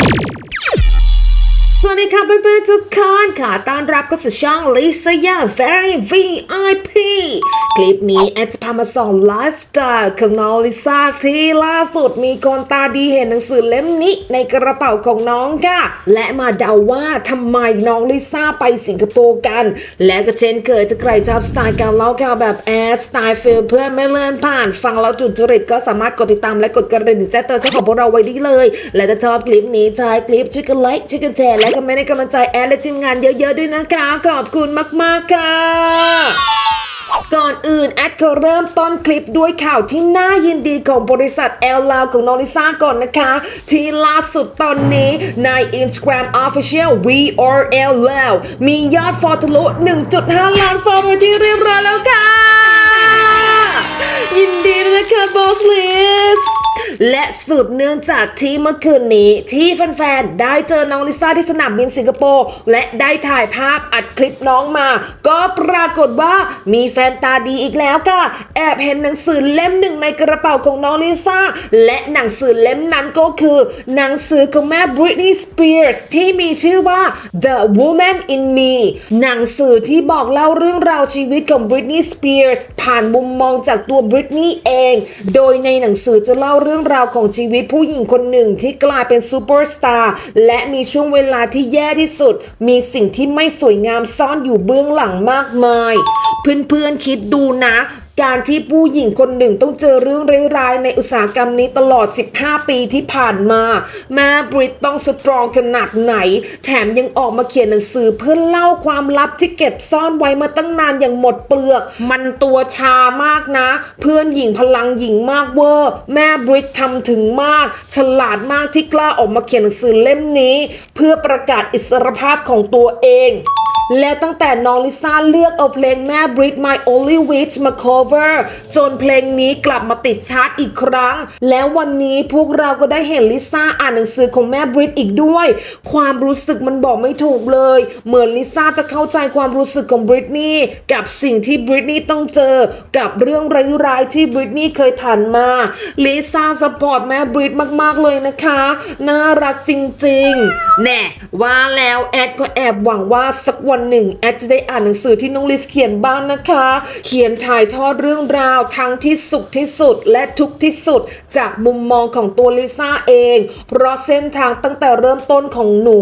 you สวัสดีค่ะเพื่อนๆทุกคนค่ะต้อนรับเข้าสู่ช่อง Lisa y a Very VIP คลิปนี้แอดจะพามาส่องไลฟ์สไตล์ของน้องลิซ่าที่ล่าสุดมีคนตาดีเห็นหนังสือเล่มนี้ในกระเป๋าของน้องค่ะ และมาเดาว่าทำไมน้องลิซ่าไปสิงคโปร์กัน และก็เช่นเคยจะใครชอบสไตล์การเล่าข่าวแบบแอดสไตล์ฟิลเพื่อนไม่เลื่อนผ่าน ฟังแล้วจุดจริตก็สามารถกดติดตามและกดกระดิ่งแจ้งเตือนช่องของพวกเราไว้ได้เลย และถ้าชอบคลิปนี้ชายคลิปช่วยกันไลค์ช่วยกันแชร์และก็ไม่ได้กำลังใจแอดและทีมงานเยอะๆด้วยนะคะ ขอบคุณมากๆค่ะ ก่อนอื่นแอดขอเริ่มต้นคลิปด้วยข่าวที่น่ายินดีของบริษัทแอลลาวของน้องลิซ่าก่อนนะคะ ที่ล่าสุดตอนนี้ใน Instagram Official VRL แล้วมียอดฟอลทะลุ1.5 ล้านฟอลไปที่เรียบร้อยแล้วค่ะ ยินดีนะคะบอสลิส และสืบเนื่องจากที่เมื่อคืนนี้ ที่แฟนๆได้เจอน้องลิซ่าที่สนามบินสิงคโปร์และได้ถ่ายภาพอัดคลิปน้องมา ก็ปรากฏว่ามีแฟนตาดีอีกแล้วค่ะ แอบเห็นหนังสือเล่มหนึ่งในกระเป๋าของน้องลิซ่าและหนังสือเล่มนั้นก็คือ หนังสือของแม่ Britney Spears ที่มีชื่อว่า The Woman in Me หนังสือที่บอกเล่าเรื่องราวชีวิตของ Britney Spears ผ่านมุมมองจากตัว Britney เอง โดยในหนังสือจะเล่าเรื่องราวของชีวิตผู้หญิงคนหนึ่งที่กลายเป็นซูเปอร์สตาร์และมีช่วงเวลาที่แย่ที่สุด มีสิ่งที่ไม่สวยงามซ่อนอยู่เบื้องหลังมากมาย เพื่อนๆคิดดูนะ การที่ผู้หญิงคนหนึ่งต้องเจอเรื่องร้ายๆในอุตสาหกรรมนี้ตลอด 15 ปีที่ผ่านมา แม่บริตต้องสตรองขนาดไหน แถมยังออกมาเขียนหนังสือเพื่อเล่าความลับที่เก็บซ่อนไว้มาตั้งนานอย่างหมดเปลือก มันตัวชามากนะ เพื่อนหญิงพลังหญิงมากเวอร์ แม่บริตทำถึงมาก ฉลาดมากที่กล้าออกมาเขียนหนังสือเล่มนี้ เพื่อประกาศอิสรภาพของตัวเอง และตั้งแต่น้องลิซ่าเลือกเอาเพลงแม่ Brit My Only Wish มา cover จนเพลงนี้กลับมาติดชาร์ตอีกครั้ง แล้ววันนี้พวกเราก็ได้เห็นลิซ่าอ่านหนังสือของแม่ Brit อีกด้วย ความรู้สึกมันบอกไม่ถูกเลย เหมือนลิซ่าจะเข้าใจความรู้สึกของบริตนีย์กับสิ่งที่บริตนีย์ต้องเจอ กับเรื่องร้ายๆที่บริตนีย์เคยผ่านมาลิซ่าสปอร์ตแม่บริตมากๆเลยนะคะ น่ารักจริงๆ แน่ว่าแล้วแอดก็แอบหวังว่าสักวันหนึ่งแอดจะได้อ่านหนังสือที่น้องลิสเขียนบ้างนะคะ เขียนถ่ายทอดเรื่องราวทั้งที่สุขที่สุดและทุกที่สุด จากมุมมองของตัวลิซ่าเอง เพราะเส้นทางตั้งแต่เริ่มต้นของหนู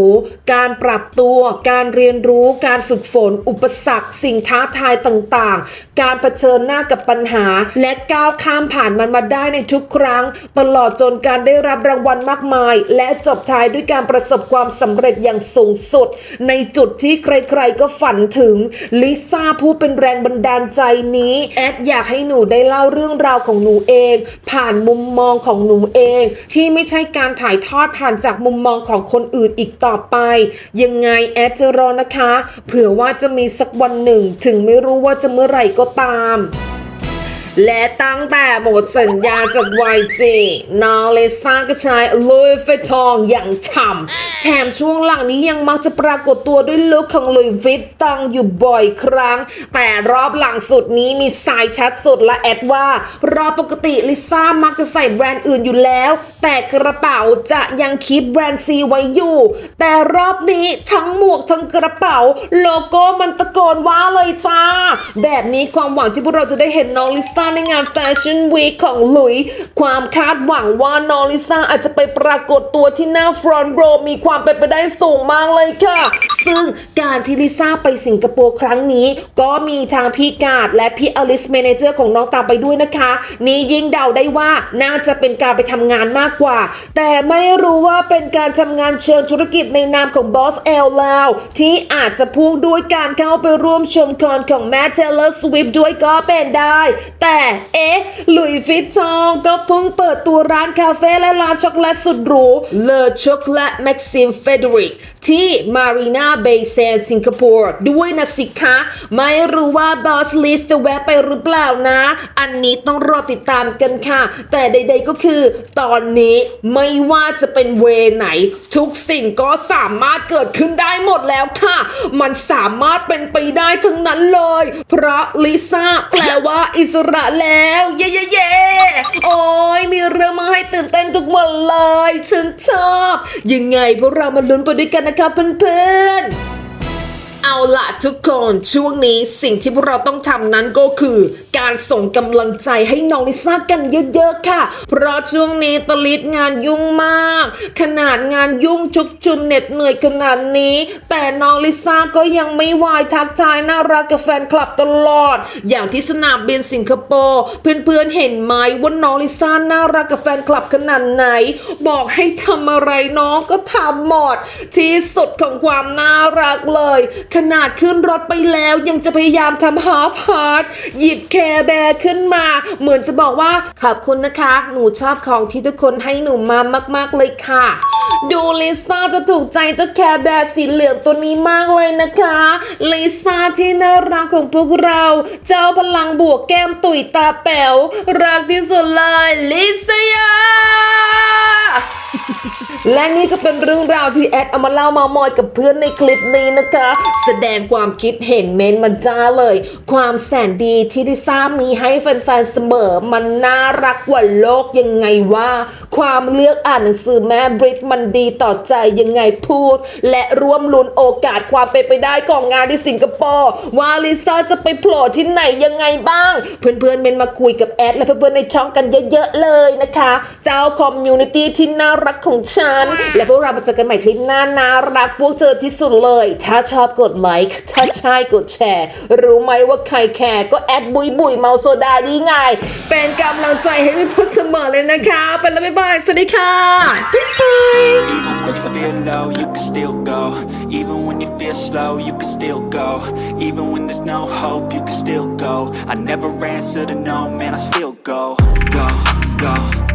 การปรับตัวการเรียนรู้การฝึกฝน อุปสรรค สิ่งท้าทายต่างๆ การเผชิญหน้ากับปัญหา และก้าวข้ามผ่านมันมาได้ในทุกครั้ง ตลอดจนการได้รับรางวัลมากมาย และจบท้ายด้วยการประสบความสำเร็จอย่างสูงสุด ในจุดที่ใครๆก็ฝันถึงลิซ่าผู้เป็นแรงบันดาลใจนี้แอดอยากให้หนูได้เล่าเรื่องราวของหนูเอง ผ่านมุมมองของหนูเอง ที่ไม่ใช่การถ่ายทอดผ่านจากมุมมองของคนอื่นอีกต่อไป ยังไงแอดจะรอนะคะ เผื่อว่าจะมีสักวันหนึ่ง ถึงไม่รู้ว่าจะเมื่อไหร่ก็ตาม และตั้งแต่หมดสัญญาจาก YG น้องเลซ่าก็ใช้ลุยเฟทองอย่างฉ่ำแถมช่วงหลังนี้ยังมักจะปรากฏตัวด้วยลุคของลุยวิตตองอยู่บ่อยครั้ง แต่รอบหลังสุดนี้มีสายชัดสุดและแอดว่า รอบปกติลิซ่ามักจะใส่แบรนด์อื่นอยู่แล้ว แต่กระเป๋าจะยังคีบแบรนด์ซีไว้อยู่ แต่รอบนี้ทั้งหมวกทั้งกระเป๋า โลโก้มันตะโกนว่าเลยจ้า แบบนี้ความหวังที่พวกเราจะได้เห็นน้องลิซ่าในงานแฟชั่นวีคของหลุย ความคาดหวังว่าน้องลิซ่าอาจจะไปปรากฏตัวที่หน้าฟรอนต์โรมีความเป็นไปได้สูงมากเลยค่ะ ซึ่งการที่ลิซ่าไปสิงคโปร์ครั้งนี้ ก็มีทางพี่กาดและพี่อลิสเมนเจอร์ของน้องตามไปด้วยนะคะ นี่ยิ่งเดาได้ว่าน่าจะเป็นการไปทำงานมากกว่า แต่ไม่รู้ว่าเป็นการทำงานเชิงธุรกิจในนามของบอสเอลแล้วที่อาจจะพูดด้วยการเข้าไปร่วมชมคอนของแมทเทเลอร์สวิฟด้วยก็เป็นได้ แต่เอ๊ะหลุยฟิตซองก็เพิ่งเปิดตัวร้านคาเฟ่และร้านช็อกโกแลตสุดหรูเลอช็อกโกแลตแม็กซิมเฟเดริกที่มารีนาเบย์แซนสิงคโปร์ด้วยนะสิคะ ไม่รู้ว่าบอสลิสจะแวะไปหรือเปล่านะ อันนี้ต้องรอติดตามกันค่ะ แต่ใดๆก็คือ ตอนนี้ไม่ว่าจะเป็นเวไหน ทุกสิ่งก็สามารถเกิดขึ้นได้หมดแล้วค่ะ มันสามารถเป็นไปได้ทั้งนั้นเลย เพราะลิซ่าแปลว่าอิสระแล้วเย่เย่เย่โอ้ยมีเรื่องมาให้ตื่นเต้นทุกวันเลยฉันชอบ ยังไงพวกเรามาลุ้นไปด้วยกันนะคะเพื่อนๆ เอาละทุกคนช่วงนี้สิ่งที่พวกเราต้องทำนั้นก็คือ การส่งกำลังใจให้น้องลิซ่ากันเยอะๆค่ะ เพราะช่วงนี้ตลิดงานยุ่งมาก ขนาดงานยุ่งจุกจุนเหน็ดเหนื่อยขนาดนี้ แต่น้องลิซ่าก็ยังไม่วายทักทายน่ารักกับแฟนคลับตลอด อย่างที่สนามบินสิงคโปร์เพื่อนๆเห็นไหมว่าน้องลิซ่าน่ารักกับแฟนคลับขนาดไหน บอกให้ทำอะไรน้องก็ทำหมดที่สุดของความน่ารักเลยขนาดขึ้นรถไปแล้วยังจะพยายามทำฮาร์ฟฮาร์ดหยิบแคร์แบร์ขึ้นมา เหมือนจะบอกว่าขอบคุณนะคะ หนูชอบของที่ทุกคนให้หนูมามากๆเลยค่ะ ดูลิซ่าจะถูกใจเจ้าแคร์แบร์สีเหลืองตัวนี้มากเลยนะคะลิซ่าที่น่ารักของพวกเรา เจ้าพลังบวกแก้มตุ๋ยตาแป๋วรักที่สุดเลยลิซ่า และนี่ก็เป็นเรื่องราวที่แอดเอามาเล่ามามอยกับเพื่อนในคลิปนี้นะคะ แสดงความคิดเห็นเมนมันจ้าเลย ความแสนดีที่ดิซ่ามีให้แฟนๆเสมอมันน่ารักกว่าโลกยังไงว่า ความเลือกอ่านหนังสือแม่บริตมันดีต่อใจยังไงพูด และร่วมลุ้นโอกาสความเป็นไปได้ของงานที่สิงคโปร์ว่าลิซ่าจะไปโผล่ที่ไหนยังไงบ้าง เพื่อนๆเมนมาคุยกับแอดและเพื่อนๆในช่องกันเยอะๆเลยนะคะ เจ้าคอมมูนิตี้ที่น่ารักของฉัน และพวกเรามาเจอกันใหม่คลิปหน้าน่ารักพวกเธอที่สุดเลย ถ้าชอบกดไลค์ถ้าใช่กดแชร์ รู้ไหมว่าใครแคร์ก็แอดบุยบุยเมาโซดาดีไง เป็นกำลังใจให้พี่พดเสมอเลยนะคะไปแล้วบ๊ายบายสวัสดีค่ะบ๊ายบาย when you feel low, you can still go. Even when you feel slow, you can still go. Even when there's no hope, you can still go. I never answer to no, man, I still go. Go, go.